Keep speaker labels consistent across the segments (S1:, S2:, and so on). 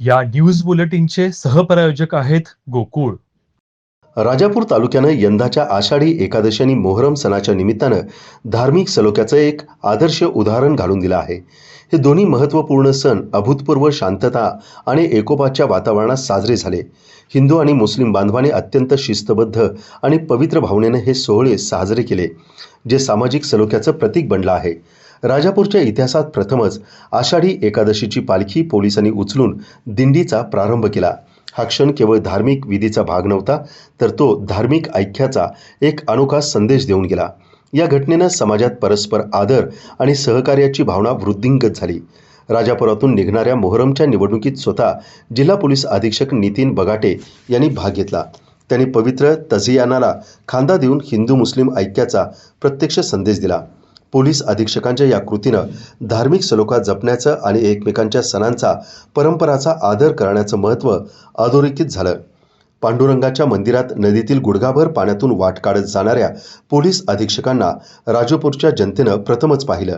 S1: या न्यूज बुलेटिनचे सहप्रायोजक आहेत गोकुळ.
S2: राजापूर तालुक्यानं यंदाच्या आषाढी एकादशी आणि मोहरम सणाच्या निमित्तानं धार्मिक सलोख्याचं एक आदर्श उदाहरण घालून दिलं आहे. हे दोन्ही महत्त्वपूर्ण सण अभूतपूर्व शांतता आणि एकोपाच्या वातावरणात साजरे झाले. हिंदू आणि मुस्लिम बांधवांनी अत्यंत शिस्तबद्ध आणि पवित्र भावनेनं हे सोहळे साजरे केले जे सामाजिक सलोख्याचं प्रतीक बनलं आहे. राजापूरच्या इतिहासात प्रथमच आषाढी एकादशीची पालखी पोलिसांनी उचलून दिंडीचा प्रारंभ केला. हा क्षण केवळ धार्मिक विधीचा भाग नव्हता तर तो धार्मिक ऐक्याचा एक अनोखा संदेश देऊन गेला. या घटनेनं समाजात परस्पर आदर आणि सहकार्याची भावना वृद्धिंगत झाली. राजापुरातून निघणाऱ्या मोहरमच्या निवडणुकीत स्वतः जिल्हा पोलीस अधीक्षक नितीन बगाटे यांनी भाग घेतला. त्यांनी पवित्र तझियानाला खांदा देऊन हिंदू मुस्लिम ऐक्याचा प्रत्यक्ष संदेश दिला. पोलीस अधीक्षकांच्या या कृतीनं धार्मिक सलोखा जपण्याचं आणि एकमेकांच्या सणांचा परंपराचा आदर करण्याचं महत्त्व अधोरेखित झालं. पांडुरंगाच्या मंदिरात नदीतील गुडघाभर पाण्यातून वाट काढत जाणाऱ्या पोलीस अधीक्षकांना राजपूरच्या जनतेनं प्रथमच पाहिलं.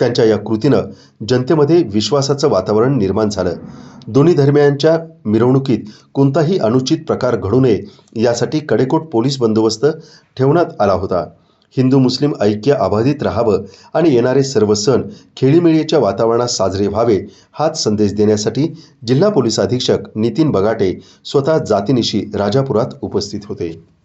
S2: त्यांच्या या कृतीनं जनतेमध्ये विश्वासाचं वातावरण निर्माण झालं. दोन्ही धर्मियांच्या मिरवणुकीत कोणताही अनुचित प्रकार घडू नये यासाठी कडेकोट पोलीस बंदोबस्त ठेवण्यात आला होता. हिंदू मुस्लिम ऐक्य अबाधित राहावं आणि येणारे सर्व सण खेळीमेळीच्या वातावरणात साजरे व्हावे हाच संदेश देण्यासाठी जिल्हा पोलीस अधीक्षक नितीन बगाटे स्वतः जातीनिशी राजापुरात उपस्थित होते.